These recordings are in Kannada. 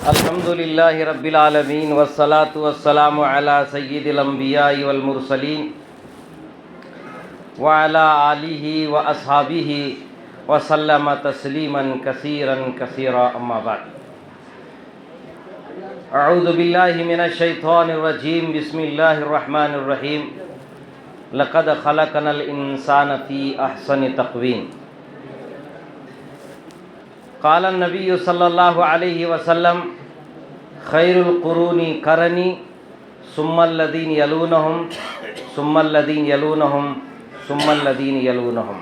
الحمد لله رب العالمين والصلاة والسلام على سيد الأنبياء والمرسلين وعلى آله وأصحابه وسلم تسليما كثيرا كثيرا أما بعد. أعوذ بالله من الشيطان الرجيم. بسم الله الرحمن الرحيم. لقد خلقنا الإنسان في أحسن تقويم. قال النبي صلى الله عليه وسلم خير القرون قرني ثم الذين يلونهم ثم الذين يلونهم ثم الذين يلونهم.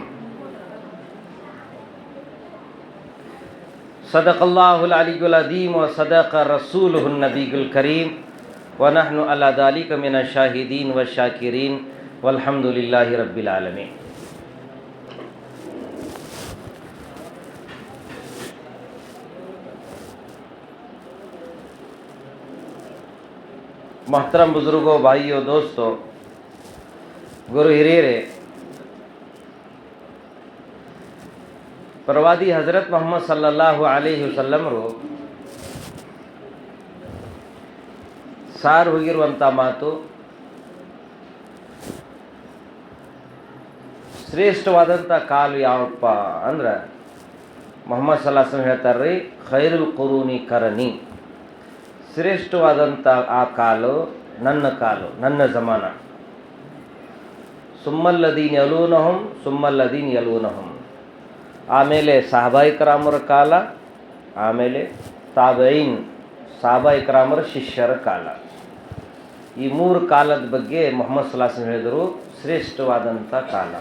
صدق الله العلي العظيم وصدق رسوله النبي الكريم. ونحن على ذلك من الشاهدين والشاكرين. والحمد لله رب العالمين. मोहतरम बुज़ुर्गों भाइयों दोस्तों ಗುರು ಹಿರಿಯರೇ ಪ್ರವಾದಿ ಹಜರತ್ ಮೊಹಮ್ಮದ್ ಸಲ್ಲಲ್ಲಾಹು ಅಲಿಹಿ ವಸಲ್ಲಮರು ಸಾರ್ ಹೋಗಿರುವಂಥ ಮಾತು ಶ್ರೇಷ್ಠವಾದಂಥ ಕಾಲು ಯಾವಪ್ಪ ಅಂದ್ರೆ ಮೊಹಮ್ಮದ್ ಸಲ್ಲಾಸಮ್ ಹೇಳ್ತಾರೆ ರೀ ಖೈರುಲ್ ಕುರೂನಿ ಕರನಿ ಶ್ರೇಷ್ಠವಾದಂಥ ಆ ಕಾಲು ನನ್ನ ಕಾಲು, ನನ್ನ ಜಮಾನ. ಸುಮ್ಮಲ್ಲದೀನ್ ಯಲೂನಹಂ ಸುಮ್ಮಲ್ಲದೀನ್ ಯಲೂನಹಂ. ಆಮೇಲೆ ಸಾಬಾಯಿಕರಾಮರ ಕಾಲ, ಆಮೇಲೆ ತಾಬೈನ್ ಸಾಬಾಯಿಕರಾಮರ ಶಿಷ್ಯರ ಕಾಲ. ಈ ಮೂರು ಕಾಲದ ಬಗ್ಗೆ ಮೊಹಮ್ಮದ್ ಸಲಾಸನ್ ಹೇಳಿದರು ಶ್ರೇಷ್ಠವಾದಂಥ ಕಾಲ.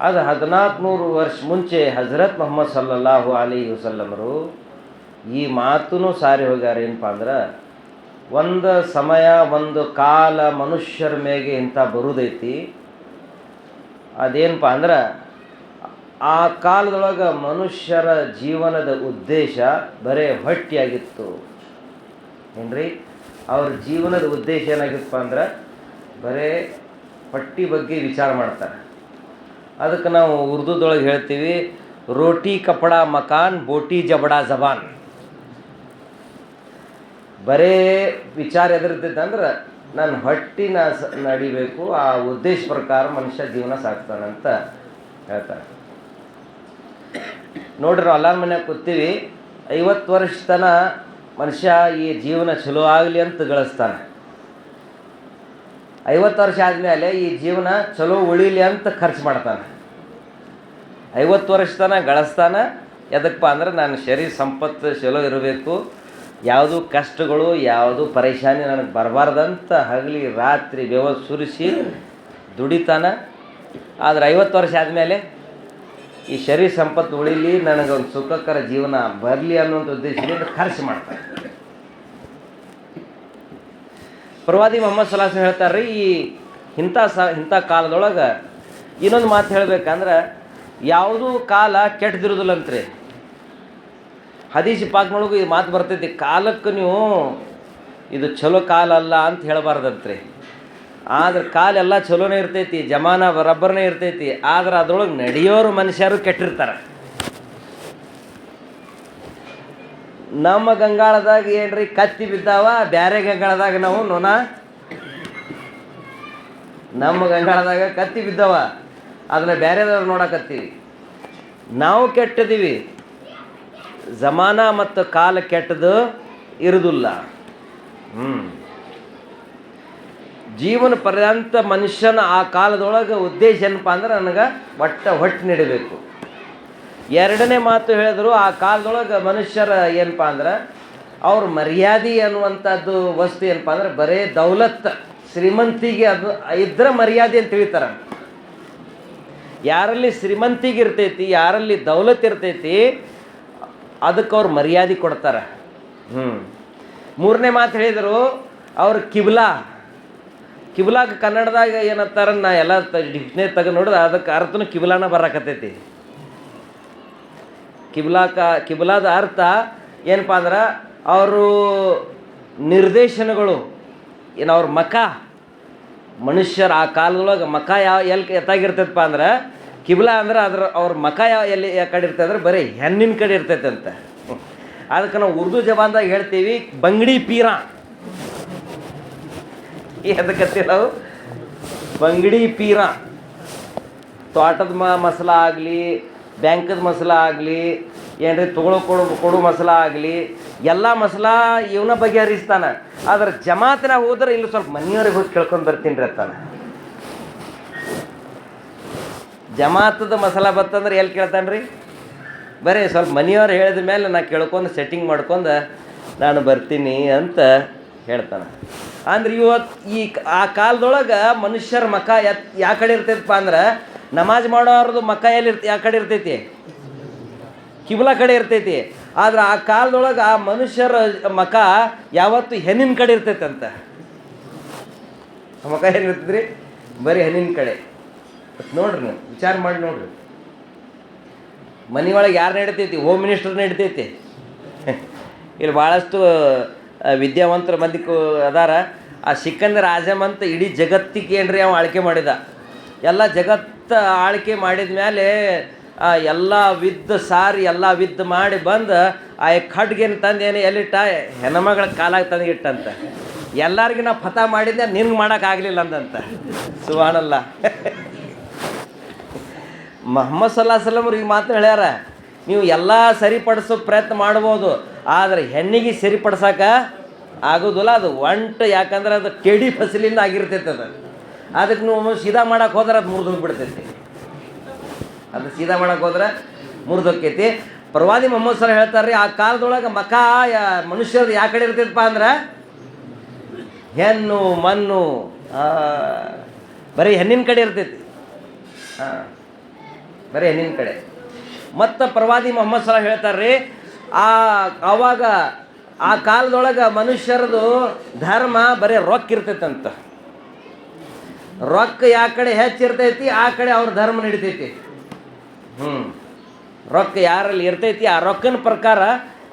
ಅದು ಹದಿನಾಲ್ಕು ನೂರು ವರ್ಷ ಮುಂಚೆ ಹಜರತ್ ಮೊಹಮ್ಮದ್ ಸಲ್ಲಲ್ಲಾಹು ಅಲಿ ವಸಲ್ಲಮರು ಈ ಮಾತೂ ಸಾರಿ ಹೋಗ್ಯಾರ ಏನಪ್ಪ ಅಂದ್ರೆ, ಒಂದು ಸಮಯ, ಒಂದು ಕಾಲ ಮನುಷ್ಯರ ಮೇಗೆ ಇಂಥ ಬರುದೈತಿ. ಅದೇನಪ್ಪ ಅಂದ್ರೆ, ಆ ಕಾಲದೊಳಗೆ ಮನುಷ್ಯರ ಜೀವನದ ಉದ್ದೇಶ ಬರೇ ಹೊಟ್ಟಿಯಾಗಿತ್ತು. ಏನ್ರಿ? ಅವ್ರ ಜೀವನದ ಉದ್ದೇಶ ಏನಾಗಿತ್ತಪ್ಪ ಅಂದ್ರೆ, ಬರೇ ಹೊಟ್ಟಿ ಬಗ್ಗೆ ವಿಚಾರ ಮಾಡ್ತಾರೆ. ಅದಕ್ಕೆ ನಾವು ಉರ್ದುದೊಳಗೆ ಹೇಳ್ತೀವಿ, ರೋಟಿ ಕಪಡ ಮಕಾನ್, ಬೋಟಿ ಜಬಡಾ ಜಬಾನ್. ಬರೇ ವಿಚಾರ ಎದುರ್ತೈತೆ ಅಂದ್ರೆ ನನ್ನ ಹೊಟ್ಟಿನ ಸ ನಡಿಬೇಕು, ಆ ಉದ್ದೇಶ ಪ್ರಕಾರ ಮನುಷ್ಯ ಜೀವನ ಸಾಕ್ತಾನಂತ ಹೇಳ್ತಾರೆ. ನೋಡ್ರಿ ನಾವು ಎಲ್ಲರ ಮನ್ಯಾಗ ಕೂತೀವಿ, ಐವತ್ತು ವರ್ಷ ತನ ಮನುಷ್ಯ ಈ ಜೀವನ ಚಲೋ ಆಗಲಿ ಅಂತ ಗಳಿಸ್ತಾನೆ. ಐವತ್ತು ವರ್ಷ ಆದಮೇಲೆ ಈ ಜೀವನ ಚಲೋ ಉಳಿಲಿ ಅಂತ ಖರ್ಚು ಮಾಡ್ತಾನೆ. ಐವತ್ತು ವರ್ಷ ತನ ಗಳಿಸ್ತಾನೆ ಎದಕ್ಕಪ್ಪ ಅಂದ್ರೆ ನನ್ನ ಶರೀರ ಸಂಪತ್ತು ಚಲೋ ಇರಬೇಕು ಯಾವುದು ಕಷ್ಟಗಳು, ಯಾವುದು ಪರೇಶಾನಿ ನನಗೆ ಬರಬಾರ್ದಂತ ಹಗಲಿ ರಾತ್ರಿ ಬೆವ ಸುರಿಸಿ ದುಡಿತಾನ. ಆದ್ರೆ ಐವತ್ತು ವರ್ಷ ಆದಮೇಲೆ ಈ ಶರೀರ ಸಂಪತ್ತು ಉಳಿಲಿ ನನಗೆ ಒಂದು ಸುಖಕರ ಜೀವನ ಬರಲಿ ಅನ್ನುವಂಥ ಉದ್ದೇಶದಿಂದ ಖರ್ಚು ಮಾಡ್ತಾರೆ. ಪ್ರವಾದಿ ಮೊಹಮ್ಮದ್ ಸಲಾಸ್ ಹೇಳ್ತಾರೆ ಈ ಇಂಥ ಸ, ಇಂಥ ಕಾಲದೊಳಗೆ ಇನ್ನೊಂದು ಮಾತು ಹೇಳ್ಬೇಕಂದ್ರೆ, ಯಾವುದೂ ಕಾಲ ಕೆಟ್ಟದಿರೋದಿಲ್ಲಂತ್ರಿ ಹದೀಶ್ ಪಾಕ್ನೊಳಗೂ ಈ ಮಾತು ಬರ್ತೈತಿ, ಕಾಲಕ್ಕೆ ನೀವು ಇದು ಚಲೋ ಕಾಲ ಅಲ್ಲ ಅಂತ ಹೇಳಬಾರ್ದಂತ್ರಿ. ಆದ್ರೆ ಕಾಲೆಲ್ಲ ಚಲೋನೇ ಇರ್ತೈತಿ, ಜಮಾನ ಬರಬ್ಬರನೇ ಇರ್ತೈತಿ, ಆದ್ರೆ ಅದ್ರೊಳಗೆ ನಡೆಯೋರು ಮನುಷ್ಯರು ಕೆಟ್ಟಿರ್ತಾರೆ. ನಮ್ಮ ಗಂಗಾಳದಾಗ ಏನ್ರಿ ಕತ್ತಿ ಬಿದ್ದಾವ, ಬ್ಯಾರೆ ಗಂಗಾಳದಾಗ ನಾವು ನೋನ ನಮ್ಮ ಗಂಗಾಳದಾಗ ಕತ್ತಿ ಬಿದ್ದಾವ, ಅದನ್ನ ಬ್ಯಾರೆದವ್ರು ನೋಡಕತ್ತೀವಿ. ನಾವು ಕೆಟ್ಟಿದ್ದೀವಿ ಜಮಾನ ಮತ್ತು ಕಾಲ ಕೆಟ್ಟದು ಇರುವುದಿಲ್ಲ ಹ್ಞೂ ಜೀವನ ಪರ್ಯಂತ ಮನುಷ್ಯನ ಆ ಕಾಲದೊಳಗೆ ಉದ್ದೇಶ ಏನಪ್ಪ ಅಂದ್ರೆ ನನಗೆ ಒಟ್ಟ ಹೊಟ್ಟೆ ನೀಡಬೇಕು. ಎರಡನೇ ಮಾತು ಹೇಳಿದ್ರು ಆ ಕಾಲದೊಳಗೆ ಮನುಷ್ಯರ ಏನಪ್ಪ ಅಂದ್ರೆ ಅವ್ರ ಮರ್ಯಾದೆ ಅನ್ನುವಂಥದ್ದು ವಸ್ತು ಏನಪ್ಪ ಅಂದ್ರೆ ಬರೇ ದೌಲತ್, ಶ್ರೀಮಂತಿಗೆ ಅದು ಇದ್ರ ಮರ್ಯಾದೆ ಅಂತ ತಿಳಿತಾರೆ. ಯಾರಲ್ಲಿ ಶ್ರೀಮಂತಿಗೆ ಇರ್ತೈತಿ, ಯಾರಲ್ಲಿ ದೌಲತ್ ಇರ್ತೈತಿ ಅದಕ್ಕೆ ಅವ್ರು ಮರ್ಯಾದೆ ಕೊಡ್ತಾರೆ. ಹ್ಞೂ ಮೂರನೇ ಮಾತು ಹೇಳಿದರು, ಅವ್ರ ಕಿಬ್ಲಾ. ಕಿಬ್ಲಾಗ ಕನ್ನಡದಾಗ ಏನತ್ತಾರ ನಾ ಎಲ್ಲ ಡಿಕ್ಷನರಿ ತೆಗೆದು ನೋಡಿದ್ರೆ ಅದಕ್ಕೆ ಅರ್ಥನೂ ಕಿಬ್ಲಾನ ಬರಕತ್ತೈತಿ. ಕಿಬ್ಲಾಕ, ಕಿಬ್ಲಾದ ಅರ್ಥ ಏನಪ್ಪ ಅಂದ್ರೆ ಅವರು ನಿರ್ದೇಶನಗಳು ಏನು ಅವ್ರ ಮಖ. ಮನುಷ್ಯರ ಆ ಕಾಲದೊಳಗೆ ಮಖ ಯಾವ ಎಲ್ಲಿ ಎತ್ತಾಗಿರ್ತೈತಪ್ಪ ಅಂದ್ರೆ ಕಿಬ್ಲಾ ಅಂದ್ರೆ ಅದ್ರ ಅವ್ರ ಯಾವ ಎಲ್ಲಿ ಕಡೆ ಇರ್ತದೆ ಅಂದ್ರೆ ಬರೀ ಹೆಣ್ಣಿನ ಕಡೆ ಇರ್ತೈತೆ ಅಂತ. ಅದಕ್ಕೆ ನಾವು ಉರ್ದು ಜಬಾನ್ದಾಗ ಹೇಳ್ತೀವಿ, ಬಂಗಡಿ ಪೀರ. ಅದಕ್ಕೆ ನಾವು ಬಂಗಡಿ ಪೀರ. ತೋಟದ ಮ ಮಸಾಲ ಆಗಲಿ, ಬ್ಯಾಂಕದ ಮಸಾಲ ಆಗಲಿ, ಏನ್ರಿ ತೊಗೊಳೋ ಕೊಡು ಕೊಡು ಮಸಾಲ ಆಗಲಿ, ಎಲ್ಲ ಮಸಾಲ ಇವನ ಬಗೆಹರಿಸ್ತಾನೆ. ಆದ್ರೆ ಜಮಾತ್ನಾಗ ಹೋದ್ರೆ ಇಲ್ಲಿ ಸ್ವಲ್ಪ ಮನೆಯವ್ರಿಗೆ ಹೋಗಿ ಕೇಳ್ಕೊಂಡು ಬರ್ತೀನಿ ರೀ ಅತ್ತಾನ ಜಮಾತದ ಮಸಾಲ ಬತ್ತಂದ್ರೆ ಎಲ್ಲಿ ಕೇಳ್ತಾನೆ ರೀ ಬರೀ ಸ್ವಲ್ಪ ಮನೆಯವ್ರು ಹೇಳಿದ ಮೇಲೆ ನಾ ಕೇಳ್ಕೊಂಡು ಸೆಟ್ಟಿಂಗ್ ಮಾಡ್ಕೊಂಡು ನಾನು ಬರ್ತೀನಿ ಅಂತ ಹೇಳ್ತಾನೆ. ಅಂದ್ರೆ ಇವತ್ತು ಈ ಆ ಕಾಲದೊಳಗೆ ಮನುಷ್ಯರ ಮಖ ಎತ್ ಯಾವ ಕಡೆ ಇರ್ತೈತಪ್ಪ ಅಂದ್ರೆ ನಮಾಜ್ ಮಾಡೋರ್ದು ಮಖ ಎಲ್ಲಿ ಯಾವ ಕಡೆ ಇರ್ತೈತಿ? ಕಿಬ್ಲ ಕಡೆ ಇರ್ತೈತಿ. ಆದ್ರೆ ಆ ಕಾಲದೊಳಗೆ ಆ ಮನುಷ್ಯರ ಮಖ ಯಾವತ್ತು ಹೆಣ್ಣಿನ ಕಡೆ ಇರ್ತೈತಂತ? ಮಖ ಏನಿರ್ತದ್ರಿ ಬರೀ ಹೆಣ್ಣಿನ ಕಡೆ. ನೋಡ್ರಿ ನೀವು, ವಿಚಾರ ಮಾಡಿ ನೋಡ್ರಿ. ಮನೆ ಒಳಗೆ ಯಾರು ನಡಿತೈತಿ ಹೋಮ್ ಮಿನಿಸ್ಟರ್ ನಡಿತೈತಿ ಇಲ್ಲಿ ಭಾಳಷ್ಟು ವಿದ್ಯಾವಂತರ ಮಂದಿ ಅದಾರ. ಆ ಸಿಕ್ಕಂದ ಆಜಮ್ ಅಂತ ಇಡೀ ಜಗತ್ತಿಗೆ ಏನ್ರಿ ಅವ ಆಳ್ಕೆ ಮಾಡಿದ. ಎಲ್ಲ ಜಗತ್ತು ಆಳ್ಕೆ ಮಾಡಿದ ಮೇಲೆ ಎಲ್ಲ ವಿದ್ದ ಸಾರಿ, ಎಲ್ಲ ವಿದ್ದ ಮಾಡಿ ಬಂದು, ಆ ಖಡ್ಗೇನು ತಂದು ಏನು, ಎಲ್ಲಿಟ್ಟ? ಹೆಣ್ಮಗಳ ಕಾಲಾಗ ತಂದು ಇಟ್ಟಂತ ಎಲ್ಲರಿಗೂ ನಾವು ಫತ ಮಾಡಿದ್ದೆ ನಿನ್ಗೆ ಮಾಡೋಕ್ಕಾಗಲಿಲ್ಲ ಅಂದಂತ. ಸುವಾನಲ್ಲ ಮೊಹಮ್ಮದ್ ಸಲ್ಲಾ ಸಲಮ್ರು ಈ ಮಾತು ಹೇಳ್ಯಾರ, ನೀವು ಎಲ್ಲ ಸರಿಪಡಿಸೋ ಪ್ರಯತ್ನ ಮಾಡ್ಬೋದು, ಆದರೆ ಹೆಣ್ಣಿಗೆ ಸರಿಪಡ್ಸೋಕೆ ಆಗೋದಿಲ್ಲ, ಅದು ಒಂಟು, ಯಾಕಂದ್ರೆ ಅದು ಕೆಡಿ ಫಸಲಿಂದ ಆಗಿರ್ತೈತೆ ಅದು. ಅದಕ್ಕೆ ನೀವು ಸೀದಾ ಮಾಡಕ್ಕೆ ಹೋದ್ರೆ ಅದು ಮುರಿದು ಬಿಡ್ತೈತಿ ಅದು ಸೀದಾ ಮಾಡಕ್ಕೆ ಹೋದ್ರೆ ಮುರಿದೋಕ್ಕೈತಿ ಪ್ರವಾದಿ ಮೊಹಮ್ಮದ್ ಸರ್ ಹೇಳ್ತಾರೆ ರೀ ಆ ಕಾಲದೊಳಗೆ ಮಕ ಮನುಷ್ಯರದ್ದು ಯಾವ ಕಡೆ ಇರ್ತೈತಪ್ಪ ಅಂದ್ರೆ, ಹೆಣ್ಣು, ಮಣ್ಣು ಬರೀ ಹೆಣ್ಣಿನ ಕಡೆ ಇರ್ತೈತಿ. ಹಾಂ ಬರೀ ಹೆಣ್ಣಿನ ಕಡೆ. ಮತ್ತು ಪ್ರವಾದಿ ಮೊಹಮ್ಮದ್ ಸಲ ಹೇಳ್ತಾರ್ರಿ, ಆ, ಅವಾಗ ಆ ಕಾಲದೊಳಗೆ ಮನುಷ್ಯರದು ಧರ್ಮ ಬರೀ ರೊಕ್ಕ ಇರ್ತೈತಂತ. ರೊಕ್ಕ ಯಾ ಕಡೆ ಹೆಚ್ಚಿರ್ತೈತಿ ಆ ಕಡೆ ಅವ್ರ ಧರ್ಮ ನಡಿತೈತಿ. ಹ್ಞೂ ರೊಕ್ಕ ಯಾರಲ್ಲಿ ಇರ್ತೈತಿ, ಆ ರೊಕ್ಕನ ಪ್ರಕಾರ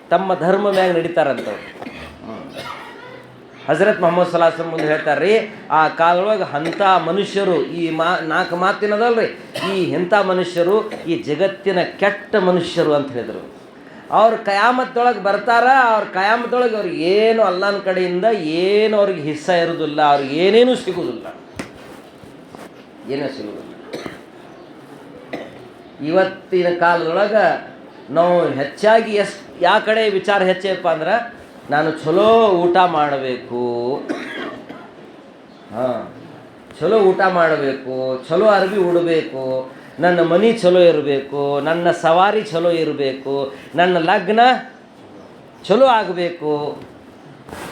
ತಮ್ಮ ಧರ್ಮ ಮ್ಯಾಗ ನಡೀತಾರಂತವ್ರು. ಹಜರತ್ ಮೊಹಮ್ಮದ್ ಸಲಾಸಂ ಮುಂದೆ ಹೇಳ್ತಾರೆ ರೀ ಆ ಕಾಲದೊಳಗೆ ಅಂಥ ಮನುಷ್ಯರು ಈ ಮಾ, ನಾಲ್ಕು ಮಾತಿನದಲ್ರಿ, ಈ ಇಂಥ ಮನುಷ್ಯರು, ಈ ಜಗತ್ತಿನ ಕೆಟ್ಟ ಮನುಷ್ಯರು ಅಂತ ಹೇಳಿದರು. ಅವ್ರ ಕಯಾಮತ್ತೊಳಗೆ ಬರ್ತಾರ, ಅವ್ರ ಕಯಾಮತ್ತೊಳಗೆ ಅವ್ರಿಗೆ ಏನು ಅಲ್ಲನ ಕಡೆಯಿಂದ ಏನು ಅವ್ರಿಗೆ ಹಿಸ್ಸ ಇರೋದಿಲ್ಲ, ಅವ್ರಿಗೆ ಏನೇನೂ ಸಿಗೋದಿಲ್ಲ. ಏನೂ ಸಿಗೋದಿಲ್ಲ. ಇವತ್ತಿನ ಕಾಲದೊಳಗೆ ನಾವು ಹೆಚ್ಚಾಗಿ ಎಷ್ಟು ಯಾವ ಕಡೆ ವಿಚಾರ ಹೆಚ್ಚೇಪ್ಪ ಅಂದ್ರೆ ನಾನು ಚಲೋ ಊಟ ಮಾಡಬೇಕು. ಹಾಂ, ಚಲೋ ಊಟ ಮಾಡಬೇಕು, ಚಲೋ ಅರ್ಬಿ ಉಡಬೇಕು, ನನ್ನ ಮನೆ ಚಲೋ ಇರಬೇಕು, ನನ್ನ ಸವಾರಿ ಚಲೋ ಇರಬೇಕು, ನನ್ನ ಲಗ್ನ ಚಲೋ ಆಗಬೇಕು,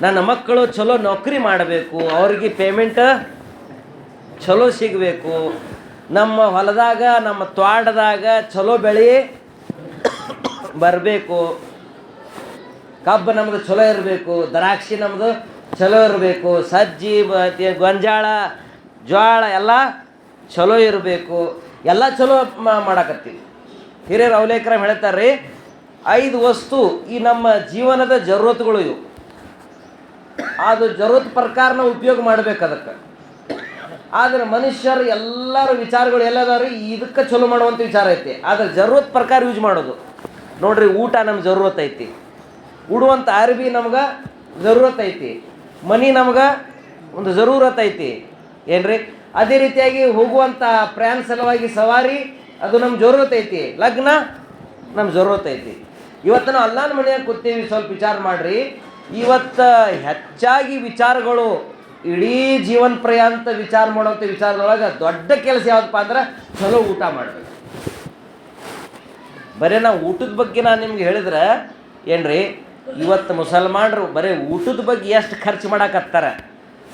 ನನ್ನ ಮಕ್ಕಳು ಚಲೋ ನೌಕರಿ ಮಾಡಬೇಕು, ಅವ್ರಿಗೆ ಪೇಮೆಂಟ್ ಚಲೋ ಸಿಗಬೇಕು. ನಮ್ಮ ಹೊಲದಾಗ, ನಮ್ಮ ತ್ವಾಟದಾಗ ಚಲೋ ಬೆಳೆ ಬರಬೇಕು. ಕಬ್ಬು ನಮ್ದು ಚಲೋ ಇರಬೇಕು, ದ್ರಾಕ್ಷಿ ನಮ್ಮದು ಚಲೋ ಇರಬೇಕು, ಸಜ್ಜಿ ಮತ್ತು ಗೊಂಜಾಳ ಜೋಳ ಎಲ್ಲ ಚಲೋ ಇರಬೇಕು. ಎಲ್ಲ ಚಲೋ ಮಾಡಾಕತ್ತೀವಿ. ಹಿರಿಯರು ಅವಲೇಖರ ಹೇಳ್ತಾರೆ ರೀ ಐದು ವಸ್ತು ಈ ನಮ್ಮ ಜೀವನದ ಜರೂರತ್ಗಳು ಇವು. ಅದು ಜರೂರತ್ ಪ್ರಕಾರನ ಉಪಯೋಗ ಮಾಡ್ಬೇಕು ಅದಕ್ಕೆ. ಆದ್ರೆ ಮನುಷ್ಯರು ಎಲ್ಲರ ವಿಚಾರಗಳು ಎಲ್ಲದಾವ್ರಿ, ಇದಕ್ಕೆ ಚಲೋ ಮಾಡುವಂಥ ವಿಚಾರ ಐತಿ. ಆದ್ರೆ ಜರೂರತ್ ಪ್ರಕಾರ ಯೂಸ್ ಮಾಡೋದು. ನೋಡ್ರಿ ಊಟ ನಮ್ಮ ಜರೂರತ್ ಐತಿ. ಉಡುವಂಥ ಅರ್ಬಿ ನಮ್ಗೆ ಜರೂರತ್ ಐತಿ. ಮನಿ ನಮ್ಗೆ ಒಂದು ಜರೂರತ್ ಐತಿ. ಏನ್ರಿ? ಅದೇ ರೀತಿಯಾಗಿ ಹೋಗುವಂಥ ಪ್ರಯಾಣ ಸಲುವಾಗಿ ಸವಾರಿ, ಅದು ನಮ್ಮ ಜರೂರತ್ ಐತಿ. ಲಗ್ನ ನಮ್ಮ ಜರೂರತ್ ಐತಿ. ಇವತ್ತು ನಾವು ಅಲ್ಲಾನ ಮನೆಯಾಗ ಕೂತೀವಿ, ಸ್ವಲ್ಪ ವಿಚಾರ ಮಾಡಿರಿ. ಇವತ್ತು ಹೆಚ್ಚಾಗಿ ವಿಚಾರಗಳು ಇಡೀ ಜೀವನ ಪ್ರಯಾಂತ ವಿಚಾರ ಮಾಡುವಂಥ ವಿಚಾರದೊಳಗೆ ದೊಡ್ಡ ಕೆಲಸ ಯಾವುದಪ್ಪ ಅಂದ್ರೆ ಚಲೋ ಊಟ ಮಾಡಬೇಕು. ಬರೀ ನಾವು ಊಟದ ಬಗ್ಗೆ ನಾನು ನಿಮ್ಗೆ ಹೇಳಿದ್ರೆ, ಏನ್ರಿ? ಇವತ್ತು ಮುಸಲ್ಮಾನರು ಬರೀ ಊಟದ ಬಗ್ಗೆ ಎಷ್ಟು ಖರ್ಚು ಮಾಡಾಕತ್ತಾರ.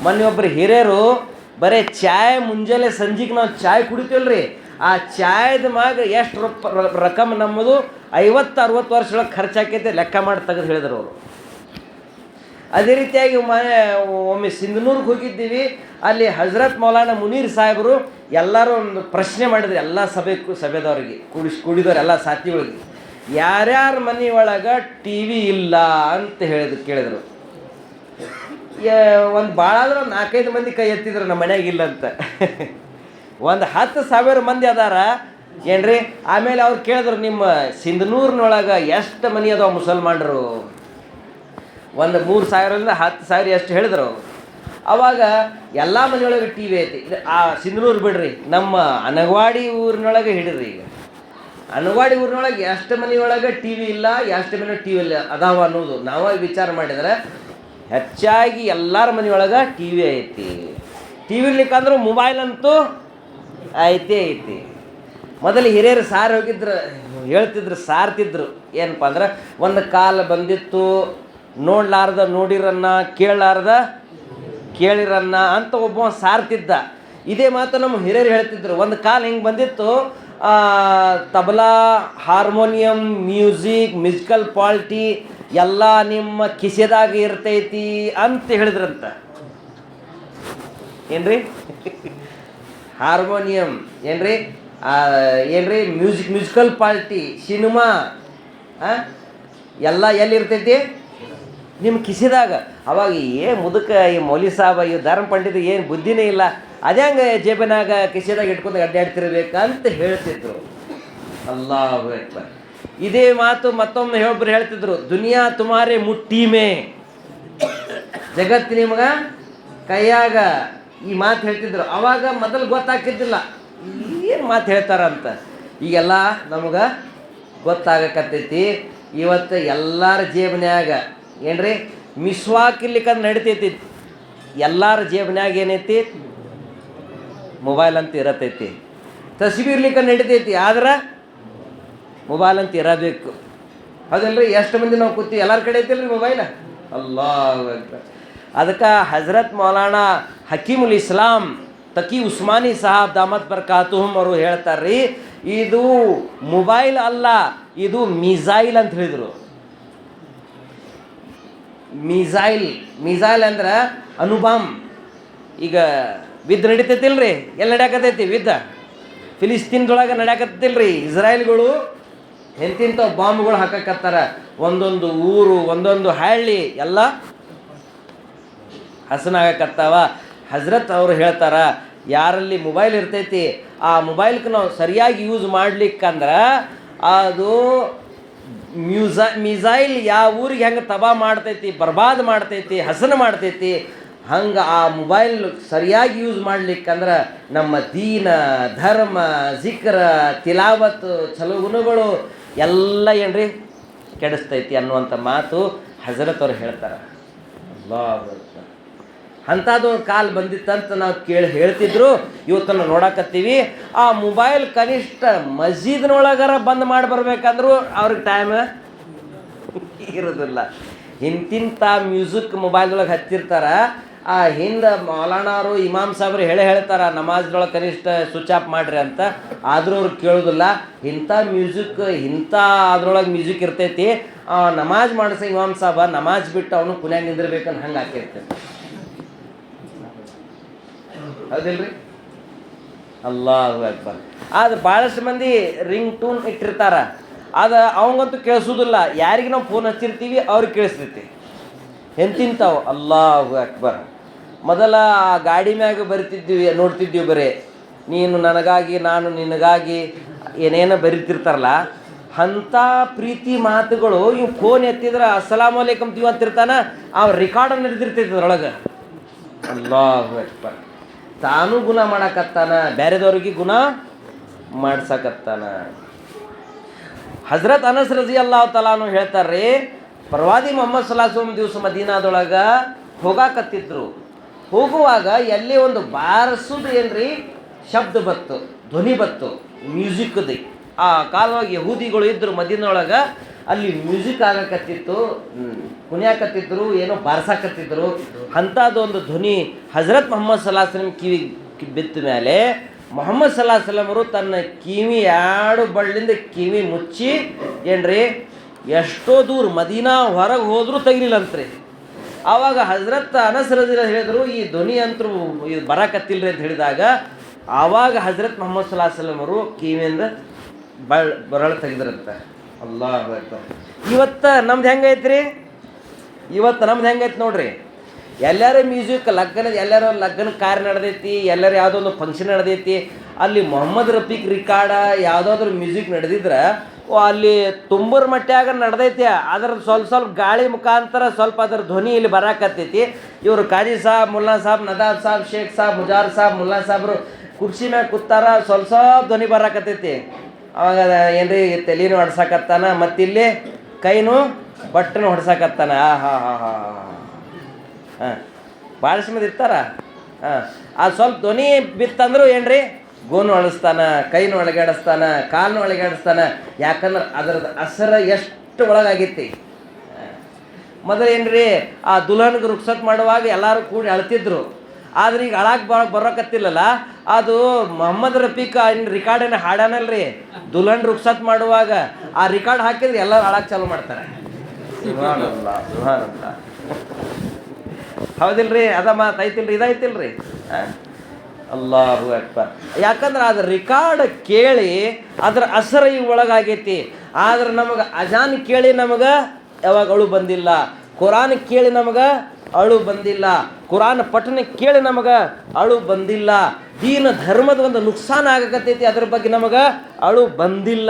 ಮೊನ್ನೆ ಒಬ್ಬರು ಹಿರಿಯರು ಬರೀ ಚಾಯ್ ಮುಂಜಾನೆ ಸಂಜೆಗೆ ನಾವು ಚಾಯ್ ಕುಡಿತೀವಲ್ರಿ, ಆ ಚಾಯ್ದ ಮ್ಯಾಗ ಎಷ್ಟು ರೊಕ್ಕ ರ- ರಕಮ್ ನಮ್ಮದು ಐವತ್ತು ಅರವತ್ತು ವರ್ಷದೊಳಗೆ ಖರ್ಚಾಕೈತೆ ಲೆಕ್ಕ ಮಾಡಿ ತೆಗೆದು ಹೇಳಿದ್ರು ಅವರು. ಅದೇ ರೀತಿಯಾಗಿ ಮನೆ ಒಮ್ಮೆ ಸಿಂಧನೂರ್ಗೆ ಹೋಗಿದ್ದೀವಿ, ಅಲ್ಲಿ ಹಜರತ್ ಮೌಲಾನ ಮುನೀರ್ ಸಾಹೇಬರು ಎಲ್ಲರೂ ಒಂದು ಪ್ರಶ್ನೆ ಮಾಡಿದ್ರು, ಎಲ್ಲ ಸಭೆ ಸಭೆದವ್ರಿಗೆ, ಕುಡಿಸ್ ಕುಡಿದವ್ರು, ಎಲ್ಲ ಸಾಥಿಗಳಿಗೆ ಯಾರ್ಯಾರ ಮನೆ ಒಳಗೆ ಟಿ ವಿ ಇಲ್ಲ ಅಂತ ಹೇಳಿದ್ರು ಕೇಳಿದ್ರು. ಒಂದು ಭಾಳ ಅಂದ್ರೆ ನಾಲ್ಕೈದು ಮಂದಿ ಕೈ ಎತ್ತಿದ್ರು ನಮ್ಮ ಮನ್ಯಾಗ ಇಲ್ಲ ಅಂತ. ಒಂದು ಹತ್ತು ಸಾವಿರ ಮಂದಿ ಅದಾರ. ಏನ್ರಿ? ಆಮೇಲೆ ಅವ್ರು ಕೇಳಿದ್ರು, ನಿಮ್ಮ ಸಿಂಧನೂರಿನೊಳಗೆ ಎಷ್ಟು ಮನೆ ಅದಾವ ಮುಸಲ್ಮಾನರು? ಒಂದು ಮೂರು ಸಾವಿರದಿಂದ ಹತ್ತು ಸಾವಿರ ಎಷ್ಟು ಹೇಳಿದ್ರು. ಅವಾಗ ಎಲ್ಲ ಮನೆಯೊಳಗೆ ಟಿ ವಿ ಐತಿ. ಆ ಸಿಂಧನೂರು ಬಿಡ್ರಿ, ನಮ್ಮ ಅನಗವಾಡಿ ಊರಿನೊಳಗೆ ಹಿಡಿದ್ರಿ ಈಗ. ಅನಗವಾಡಿ ಊರಿನೊಳಗೆ ಎಷ್ಟು ಮನೆಯೊಳಗೆ ಟಿ ವಿ ಇಲ್ಲ, ಎಷ್ಟು ಮನೆ ಟಿ ವಿ ಇಲ್ಲ ಅದಾವ ಅನ್ನೋದು ನಾವೇ ವಿಚಾರ ಮಾಡಿದರೆ ಹೆಚ್ಚಾಗಿ ಎಲ್ಲರ ಮನೆಯೊಳಗೆ ಟಿ ವಿ ಐತಿ. ಟಿ ವಿ ಇರ್ಲಿಕ್ಕಂದ್ರೆ ಮೊಬೈಲ್ ಅಂತೂ ಐತೆ ಐತಿ. ಮೊದಲು ಹಿರಿಯರು ಸಾರಿ ಹೋಗಿದ್ರು, ಹೇಳ್ತಿದ್ರು, ಸಾರ್ತಿದ್ರು. ಏನಪ್ಪ ಅಂದ್ರೆ ಒಂದು ಕಾಲ ಬಂದಿತ್ತು, ನೋಡ್ಲಾರ್ದ ನೋಡಿರನ್ನ, ಕೇಳಲಾರ್ದ ಕೇಳಿರನ್ನ ಅಂತ ಒಬ್ಬ ಸಾರ್ತಿದ್ದ. ಇದೇ ಮಾತು ನಮ್ಮ ಹಿರಿಯರು ಹೇಳ್ತಿದ್ರು. ಒಂದು ಕಾಲ ಹಿಂಗೆ ಬಂದಿತ್ತು tabla, harmonium, music, musical party ಎಲ್ಲ ನಿಮ್ಮ ಕಿಸೆದಾಗ ಇರ್ತೈತಿ ಅಂತ ಹೇಳಿದ್ರಂತ. ಏನ್ರಿ? ಹಾರ್ಮೋನಿಯಂ, ಏನ್ರಿ? ಏನ್ರಿ? ಮ್ಯೂಸಿಕ್, ಮ್ಯೂಸಿಕಲ್ ಪಾರ್ಟಿ ಸಿನಿಮಾ ಎಲ್ಲ ಎಲ್ಲಿ ಇರ್ತೈತಿ? ನಿಮ್ಮ ಕಿಸಿದಾಗ. ಅವಾಗ ಏ ಮುದುಕ, ಈ ಮೌಲಿ ಸಾಬ, ಈ ಧರ್ಮ ಪಂಡಿತ ಏನು ಬುದ್ಧಿನೇ ಇಲ್ಲ. ಅದೇ ಹಂಗೆ ಜೇಬಿನಾಗ ಕಿಸಿದಾಗ ಇಟ್ಕೊಂಡು ಅಡ್ಡಾಡ್ತಿರ್ಬೇಕಂತ ಹೇಳ್ತಿದ್ರು. ಅಲ್ಲಾಹು ಅಕ್ಬರ್. ಇದೇ ಮಾತು ಮತ್ತೊಮ್ಮೆ ಒಬ್ರು ಹೇಳ್ತಿದ್ರು, ದುನಿಯಾ ತುಮಾರೆ ಮುಟ್ಟೀಮೆ. ಜಗತ್ತು ನಿಮ್ಗೆ ಕೈಯಾಗ ಈ ಮಾತು ಹೇಳ್ತಿದ್ರು. ಅವಾಗ ಮೊದಲು ಗೊತ್ತಾಗ್ತಿದ್ದಿಲ್ಲ. ಏನು ಮಾತು ಹೇಳ್ತಾರ ಅಂತ ಈಗೆಲ್ಲ ನಮ್ಗೆ ಗೊತ್ತಾಗಕತ್ತೈತಿ. ಇವತ್ತು ಎಲ್ಲರ ಜೇಬನ್ಯಾಗ ಏನ್ರಿ? ಮಿಸ್ವಾಕ್ ಇರ್ಲಿಕ್ಕಂದ್ರೆ ನಡಿತೈತಿ. ಎಲ್ಲರ ಜೇಬನ್ಯಾಗ ಏನೈತಿ? ಮೊಬೈಲ್ ಅಂತ ಇರತೈತಿ. ತಸ್ಬೀರ್ ಇರ್ಲಿಕ್ಕೆ ನಡಿತೈತಿ, ಆದ್ರೆ ಮೊಬೈಲ್ ಅಂತ ಇರಬೇಕು. ಹೌದಲ್ರಿ ಎಷ್ಟು ಮಂದಿ ನಾವು ಕೂತಿ, ಎಲ್ಲರ ಕಡೆ ಐತಿಲ್ರಿ ಮೊಬೈಲ್ ಅಲ್ಲ ಅದಕ್ಕೆ ಹಜರತ್ ಮೌಲಾನಾ ಹಕೀಮುಲ್ ಇಸ್ಲಾಂ ತಕಿ ಉಸ್ಮಾನಿ ಸಾಹಬ್ ದಾಮತ್ ಬರ್ಕಾತುಹಮ್ ಅವರು ಹೇಳ್ತಾರ್ರಿ, ಇದು ಮೊಬೈಲ್ ಅಲ್ಲ, ಇದು ಮಿಸೈಲ್ ಅಂತ ಹೇಳಿದರು. ಮಿಸೈಲ್ ಮಿಸೈಲ್ ಅಂದ್ರೆ ಅನುಬಾಮ್. ಈಗ ವಿದ್ ನಡೀತೈತಿಲ್ರಿ? ಎಲ್ಲಿ ನಡ್ಯಾಕತೈತಿ ವಿದ್ದ? ಫಿಲಿಸ್ತೀನ್ದೊಳಗೆ ನಡ್ಯಾಕತ್ತಿಲ್ರಿ ಇಸ್ರಾಯೇಲ್ಗಳು ಎಂತಿಂಥ ಬಾಂಬ್ಗಳು ಹಾಕಕತ್ತಾರ. ಒಂದೊಂದು ಊರು, ಒಂದೊಂದು ಹಳ್ಳಿ ಎಲ್ಲ ಹಸನಾಗಕತ್ತಾವ. ಹಜರತ್ ಅವರು ಹೇಳ್ತಾರ, ಯಾರಲ್ಲಿ ಮೊಬೈಲ್ ಇರ್ತೈತಿ, ಆ ಮೊಬೈಲ್ಗೆ ನಾವು ಸರಿಯಾಗಿ ಯೂಸ್ ಮಾಡ್ಲಿಕ್ಕಂದ್ರೆ ಅದು ಮ್ಯೂಸ, ಮಿಸೈಲ್ ಯಾವ ಊರಿಗೆ ಹೆಂಗೆ ತಬಾ ಮಾಡ್ತೈತಿ, ಬರ್ಬಾದ್ ಮಾಡ್ತೈತಿ, ಹಸನ ಮಾಡ್ತೈತಿ ಹಂಗೆ ಆ ಮೊಬೈಲ್ ಸರಿಯಾಗಿ ಯೂಸ್ ಮಾಡ್ಲಿಕ್ಕಂದ್ರೆ ನಮ್ಮ ದೀನ, ಧರ್ಮ, ಜಿಕ್ರ, ತಿಲಾವತ್ ಚಲೋ ಗುಣಗಳು ಎಲ್ಲ ಏನ್ರಿ ಕೆಡಿಸ್ತೈತಿ ಅನ್ನುವಂಥ ಮಾತು ಹಜರತ್ ಅವ್ರು ಹೇಳ್ತಾರೆ. ಅಲ್ಲಾಹು ಅಕ್ಬರ್. ಅಂಥದ್ದು ಒಂದು ಕಾಲ ಬಂದಿತ್ತಂತ ನಾವು ಕೇಳಿ ಹೇಳ್ತಿದ್ರು, ಇವತ್ತನ್ನು ನೋಡಕತ್ತೀವಿ. ಆ ಮೊಬೈಲ್ ಕನಿಷ್ಠ ಮಸ್ಜಿದ್ನೊಳಗಾರ ಬಂದ್ ಮಾಡಿ ಬರ್ಬೇಕಂದ್ರೂ ಅವ್ರಿಗೆ ಟೈಮ್ ಇರೋದಿಲ್ಲ. ಇಂತಿಂಥ ಮ್ಯೂಸಿಕ್ ಮೊಬೈಲ್ದೊಳಗೆ ಹಚ್ಚಿರ್ತಾರ ಆ ಹಿಂದೆ ಮೌಲಾನವರು ಇಮಾಮ್ ಸಾಬ್ರು ಹೇಳೇ ಹೇಳ್ತಾರೆ ನಮಾಜ್ದೊಳಗೆ ಕನಿಷ್ಠ ಸ್ವಿಚ್ ಆಫ್ ಮಾಡ್ರಿ ಅಂತ. ಆದರೂ ಅವ್ರು ಕೇಳೋದಿಲ್ಲ. ಇಂಥ ಮ್ಯೂಸಿಕ್ ಇಂಥ ಅದ್ರೊಳಗೆ ಮ್ಯೂಸಿಕ್ ಇರ್ತೈತಿ. ನಮಾಜ್ ಮಾಡಿಸ ಇಮಾಮ್ ಸಾಬ ನಮಾಜ್ ಬಿಟ್ಟು ಅವನು ಕುನ್ಯಾಗ ನಿಂದಿರ್ಬೇಕಂತ ಹಂಗೆ ಹಾಕಿರ್ತೇನೆ ಹೌದಿಲ್ರಿ? ಅಲ್ಲಾಹು ಅಕ್ಬರ್. ಆದ್ರೆ ಭಾಳಷ್ಟು ಮಂದಿ ರಿಂಗ್ ಟೂನ್ ಇಟ್ಟಿರ್ತಾರ. ಅದು ಅವಂಗಂತೂ ಕೇಳಿಸೋದಿಲ್ಲ. ಯಾರಿಗೆ ನಾವು ಫೋನ್ ಹಚ್ಚಿರ್ತೀವಿ, ಅವ್ರಿಗೆ ಕೇಳಿಸ್ತೈತಿ. ಎಂತಿಂತಾವು? ಅಲ್ಲಾಹು ಅಕ್ಬರ್. ಮೊದಲ ಆ ಗಾಡಿ ಮ್ಯಾಗ ಬರಿತಿದ್ದೀವಿ ನೋಡ್ತಿದ್ದೀವಿ ಬರೀ. ನೀನು ನನಗಾಗಿ, ನಾನು ನಿನಗಾಗಿ ಏನೇನೋ ಬರಿತಿರ್ತಾರಲ್ಲ, ಅಂಥ ಪ್ರೀತಿ ಮಾತುಗಳು ಇವು ಫೋನ್ ಎತ್ತಿದ್ರೆ, ಅಸ್ಸಲಾಮ್ ಅಲೈಕಮ್ ತೀವ್ ಅಂತಿರ್ತಾನ, ಆ ರೆಕಾರ್ಡ್ ನಡೆದಿರ್ತೈತಿ ಅದ್ರೊಳಗೆ. ಅಲ್ಲಾಹು ಅಕ್ಬರ್. ತಾನು ಗುಣ ಮಾಡಕತ್ತಾನ ಬೇರೆದವ್ರಿಗೆ ಗುಣ ಮಾಡ್ಸಕತ್ತಾನ. ಹಜರತ್ ಅನಸ್ ರಜಿ ಅಲ್ಲಾಹ್ ತಲಾನು ಹೇಳ್ತಾರ್ರಿ ಪ್ರವಾದಿ ಮೊಹಮ್ಮದ್ ಸಲಾಸಮ್ ದಿವಸ ಮದೀನಾದೊಳಗೆ ಹೋಗಾಕತ್ತಿದ್ರು. ಹೋಗುವಾಗ ಎಲ್ಲಿ ಒಂದು ಬಾರಿಸೋದು ಏನ್ರಿ? ಶಬ್ದ ಬತ್ತು, ಧ್ವನಿ ಬತ್ತು ಮ್ಯೂಸಿಕ್ದು ಆ ಕಾಲವಾಗಿ ಯಹೂದಿಗಳು ಇದ್ದರು ಮದೀನೊಳಗೆ ಅಲ್ಲಿ ಮ್ಯೂಸಿಕ್ ಆಗಕತ್ತಿತ್ತು ಕುಣಿಯಾಕತ್ತಿದ್ರು, ಏನೋ ಬಾರ್ಸಾಕತ್ತಿದ್ರು. ಅಂಥದ್ದೊಂದು ಧ್ವನಿ ಹಜರತ್ ಮೊಹಮ್ಮದ್ ಸಲಾಸ್ಲಮ್ ಕಿವಿ ಬಿತ್ತ ಮೇಲೆ ಮೊಹಮ್ಮದ್ ಸಲಾ ಅವರು ತನ್ನ ಕಿವಿ ಎರಡು ಬಳ್ಳಿಂದ ಕಿವಿ ಮುಚ್ಚಿ ಏನ್ರಿ ಎಷ್ಟೋ ದೂರ ಮದೀನಾ ಹೊರಗೆ ಹೋದರೂ ತೆಗಿಲಿಲ್ಲಂತ್ರಿ. ಆವಾಗ ಹಜರತ್ ಅನಸರದಿರ ಹೇಳಿದ್ರು, ಈ ಧ್ವನಿ ಅಂತರೂ ಇದು ಬರಕತ್ತಿಲ್ರಿ ಅಂತ ಹೇಳಿದಾಗ ಆವಾಗ ಹಜರತ್ ಮೊಹಮ್ಮದ್ ಸಲಾ ಅವರು ಕಿವಿಯಿಂದ ಬಳ್, ಬರಳು ತೆಗೆದ್ರಂತೆ. ಅಲ್ಲ ಇವತ್ತು ನಮ್ದು ಹೆಂಗೈತ್ರಿ ಇವತ್ತು ನಮ್ದು ಹೆಂಗೈತೆ ನೋಡ್ರಿ? ಎಲ್ಲರೂ ಮ್ಯೂಸಿಕ್ ಲಗ್ನ ಎಲ್ಲರ ಲಗ್ನ ಕಾರ್ಯ ನಡೆದೈತಿ, ಎಲ್ಲರೂ ಯಾವುದೋ ಒಂದು ಫಂಕ್ಷನ್ ನಡೆದೈತಿ. ಅಲ್ಲಿ ಮೊಹಮ್ಮದ್ ರಫೀಕ್ ರಿಕಾರ್ಡ ಯಾವುದಾದ್ರೂ ಮ್ಯೂಸಿಕ್ ನಡೆದಿದ್ರೆ ಅಲ್ಲಿ ತುಂಬರ ಮಟ್ಟಾಗ ನಡೆದೈತಿ. ಅದ್ರ ಸ್ವಲ್ಪ ಸ್ವಲ್ಪ ಗಾಳಿ ಮುಖಾಂತರ ಸ್ವಲ್ಪ ಅದ್ರ ಧ್ವನಿ ಇಲ್ಲಿ ಬರಾಕತ್ತೈತಿ. ಇವರು ಕಾಜಿ ಸಾಬ್, ಮುಲ್ಲಾ ಸಾಬ್ ನದಾಬ್ ಸಾಬ್, ಶೇಖ್ ಸಾಬ್, ಮುಜಾರ್ ಸಾಬ್, ಮುಲ್ಲಾ ಸಾಬ್ರು ಕುರ್ಚಿ ಮ್ಯಾಗ ಕೂತಾರ, ಸ್ವಲ್ಪ ಸ್ವಲ್ಪ ಧ್ವನಿ ಬರಾಕತ್ತೈತಿ. ಅವಾಗ ಏನ್ರಿ, ತಲೆನೂ ಹೊಡ್ಸಾಕತ್ತಾನ, ಮತ್ತಿಲ್ಲಿ ಕೈನು ಬಟ್ಟನು ಹೊಡ್ಸಾಕತ್ತಾನ. ಆ, ಹಾ ಹಾ ಹಾ, ಹಾಂ ಭಾಳ ಮಂದಿ ಇರ್ತಾರ? ಹಾಂ. ಅದು ಸ್ವಲ್ಪ ಧ್ವನಿ ಬಿತ್ತಂದ್ರು ಏನ್ರಿ ಗೋನು ಅಳಿಸ್ತಾನ, ಕೈನು ಒಳಗಾಡಿಸ್ತಾನ ಕಾಲ್ನು ಒಳಗಾಡಿಸ್ತಾನ ಯಾಕಂದ್ರೆ ಅದರದ ಅಸರ ಎಷ್ಟು ಒಳಗಾಗೈತಿ ಮೊದಲೇನ್ರಿ, ಆ ದುಲ್ಹನ್ಗೆ ರುಕ್ಸತ್ ಮಾಡುವಾಗ ಎಲ್ಲರೂ ಕೂಡಿ ಅಳ್ತಿದ್ರು. ಆದ್ರೆ ಈಗ ಅಳಾಕ್ ಬರ ಬರೋಕತ್ತಿಲ್ಲಲ್ಲ. ಅದು ಮೊಹಮ್ಮದ್ ರಫೀಕ್ ರಿಕಾರ್ಡೇನು ಹಾಡಾನಲ್ರಿ? ದುಲ್ಹನ್ ರುಕ್ಸತ್ ಮಾಡುವಾಗ. ಆ ರಿಕಾರ್ಡ್ ಹಾಕಿದ್ರೆ ಎಲ್ಲರೂ ಅಳಾಕ್ ಚಾಲು ಮಾಡ್ತಾರೆ. ಸುಭಾನಲ್ಲ ಸುಭಾನಲ್ಲ. ಹೌದಿಲ್ರಿ, ಅದ ಮಾತು ಐತಿಲ್ರಿ ಇದೈತಿಲ್ರಿ ಅಲ್ಲಾಹು ಅಕ್ಬರ್. ಯಾಕಂದ್ರೆ ಅದ್ರ ರಿಕಾರ್ಡ್ ಕೇಳಿ ಅದ್ರ ಅಸರ ಈ ಒಳಗಾಗೈತಿ. ಆದ್ರೆ ನಮಗೆ ಅಜಾನ್ ಕೇಳಿ ನಮಗೆ ಯಾವಾಗ ಅಳು ಬಂದಿಲ್ಲ. ಕುರಾನ್ ಕೇಳಿ ನಮಗೆ ಅಳು ಬಂದಿಲ್ಲ. ಕುರಾನ್ ಪಠನೆ ಕೇಳಿ ನಮಗೆ ಅಳು ಬಂದಿಲ್ಲ. ದೀನ ಧರ್ಮದ ಒಂದು ನುಕ್ಸಾನ ಆಗಕತ್ತೈತಿ, ಅದ್ರ ಬಗ್ಗೆ ನಮಗೆ ಅಳು ಬಂದಿಲ್ಲ.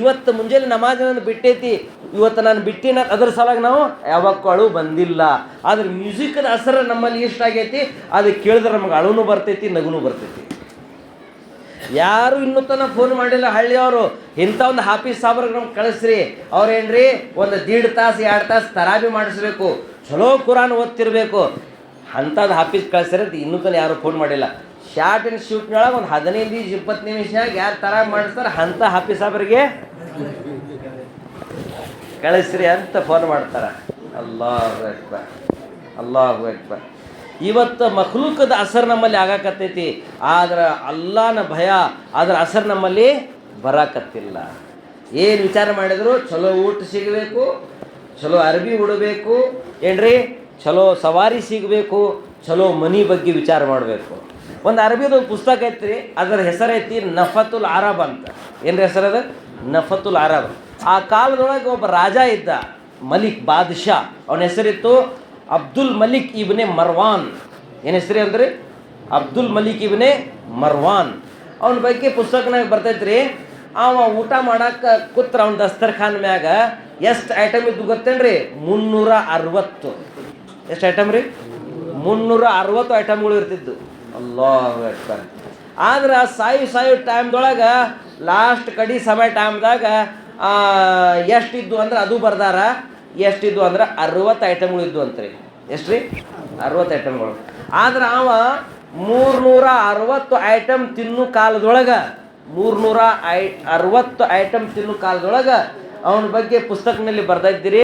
ಇವತ್ತು ಮುಂಜಾನೆ ನಮಾಜ್ ಬಿಟ್ಟೈತಿ, ಇವತ್ತು ನಾನು ಬಿಟ್ಟಿನ ಅದ್ರ ಸಲುವಾಗಿ ನಾವು ಯಾವಕ್ಕೂ ಅಳು ಬಂದಿಲ್ಲ. ಆದ್ರೆ ಮ್ಯೂಸಿಕ್ನ ಅಸರ ನಮ್ಮಲ್ಲಿ ಎಷ್ಟಾಗೈತಿ ಅದು ಕೇಳಿದ್ರೆ ನಮಗೆ ಅಳುನು ಬರ್ತೈತಿ, ನಗುನು ಬರ್ತೈತಿ. ಯಾರು ಇನ್ನೂ ತನಕ ಫೋನ್ ಮಾಡಿಲ್ಲ ಹಳ್ಳಿಯವರು ಇಂಥ ಒಂದು ಹಾಫೀಸ್ ಸಾಬ್ರಿಗೆ ನಮ್ಗೆ ಕಳಿಸ್ರಿ. ಅವ್ರೇನ್ರಿ, ಒಂದು ದೀಡ್ ತಾಸು, ಎರಡು ತಾಸು ತರಾಬಿ ಮಾಡಿಸ್ಬೇಕು. ಚಲೋ ಕುರಾನ್ ಓದ್ತಿರ್ಬೇಕು. ಅಂಥದ್ದು ಹಾಫೀಸ್ ಕಳಿಸ್ತಾರೆ ಅಂತ ಇನ್ನೂ ತನಕ ಯಾರು ಫೋನ್ ಮಾಡಿಲ್ಲ. ಶಾರ್ಟ್ ಆ್ಯಂಡ್ ಶೂಟ್ನೊಳಗೆ ಒಂದು ಹದಿನೈದು ಇಪ್ಪತ್ತು ನಿಮಿಷನಾಗ ಯಾರು ಥರ ಮಾಡಿಸ್ತಾರೆ ಅಂಥ ಹಾಫೀಸ್ ಸಾಬ್ರಿಗೆ ಕಳಿಸ್ರಿ ಅಂತ ಫೋನ್ ಮಾಡ್ತಾರೆ. ಅಲ್ಲಾಹು ಅಕ್ಬರ್ ಅಲ್ಲಾಹು ಅಕ್ಬರ್. ಇವತ್ತು ಮಖ್ಲೂಕದ ಅಸರ್ ನಮ್ಮಲ್ಲಿ ಆಗಾಕತ್ತೈತಿ. ಆದ್ರೆ ಅಲ್ಲಾನ ಭಯ ಅದರ ಅಸರ್ ನಮ್ಮಲ್ಲಿ ಬರಾಕತ್ತಿಲ್ಲ. ಏನು ವಿಚಾರ ಮಾಡಿದ್ರು? ಚಲೋ ಊಟ ಸಿಗಬೇಕು, ಚಲೋ ಅರ್ಬಿ ಉಡಬೇಕು. ಏನ್ರಿ? ಚಲೋ ಸವಾರಿ ಸಿಗಬೇಕು ಚಲೋ ಮನಿ ಬಗ್ಗೆ ವಿಚಾರ ಮಾಡಬೇಕು. ಒಂದು ಅರಬಿದು ಒಂದು ಪುಸ್ತಕ ಐತ್ರಿ, ಅದರ ಹೆಸರೈತಿ ನಫತುಲ್ ಆರಬ್ ಅಂತ. ಏನ್ರಿ ಹೆಸರದ ನಫತುಲ್ ಆರಬ್ ಆ ಕಾಲದೊಳಗೆ ಒಬ್ಬ ರಾಜ ಇದ್ದ, ಮಲಿಕ್ ಬಾದ್ಶಾ. ಅವನ ಹೆಸರಿತ್ತು ಅಬ್ದುಲ್ ಮಲಿಕ್ ಇಬ್ನೆ ಮರ್ವಾನ್. ಏನು ಹೆಸರು ಅಂದ್ರೆ? ಅಬ್ದುಲ್ ಮಲಿಕ್ ಇಬ್ನೆ ಮರ್ವಾನ್. ಅವನ ಬಗ್ಗೆ ಪುಸ್ತಕನಾಗ ಬರ್ತೈತ್ರಿ, ಅವ ಊಟ ಮಾಡಕ್ಕೆ ಕೂತ್ರ ಅವ್ನ ದಸ್ತರ್ಖಾನ್ ಮ್ಯಾಗ, ಎಷ್ಟು ಐಟಮ್ ಇದ್ದು ಗೊತ್ತೇನ್ರಿ? ಮುನ್ನೂರ ಅರವತ್ತು. ಎಷ್ಟು ಐಟಮ್ ರೀ? ಮುನ್ನೂರ ಅರವತ್ತು ಐಟಮ್ಗಳು ಇರ್ತಿದ್ದು ಅಕ್ಬರ್. ಆದ್ರೆ ಸಾಯಿ ಸಾಯು ಟೈಮ್ದೊಳಗೆ ಲಾಸ್ಟ್ ಕಡಿ ಸಮಯ ಟೈಮ್ದಾಗ ಎಷ್ಟಿದ್ದು ಅಂದ್ರೆ ಅದು ಬರ್ದಾರ. ಎಷ್ಟಿದ್ದು ಅಂದ್ರೆ ಅರವತ್ತು ಐಟಮ್ಗಳು ಇದ್ದು ರೀ. ಎಷ್ಟು ರೀ? ಅರವತ್ತು ಐಟಮ್ಗಳು ಆದ್ರೆ ಅವ ಮೂರ್ನೂರ ಅರವತ್ತು ಐಟಮ್ ತಿನ್ನು ಕಾಲದೊಳಗೆ ಮೂರ್ನೂರ ಐ, ಅರವತ್ತು ಐಟಮ್ ತಿನ್ನು ಕಾಲದೊಳಗೆ ಅವನ ಬಗ್ಗೆ ಪುಸ್ತಕನಲ್ಲಿ ಬರ್ದೈತಿರಿ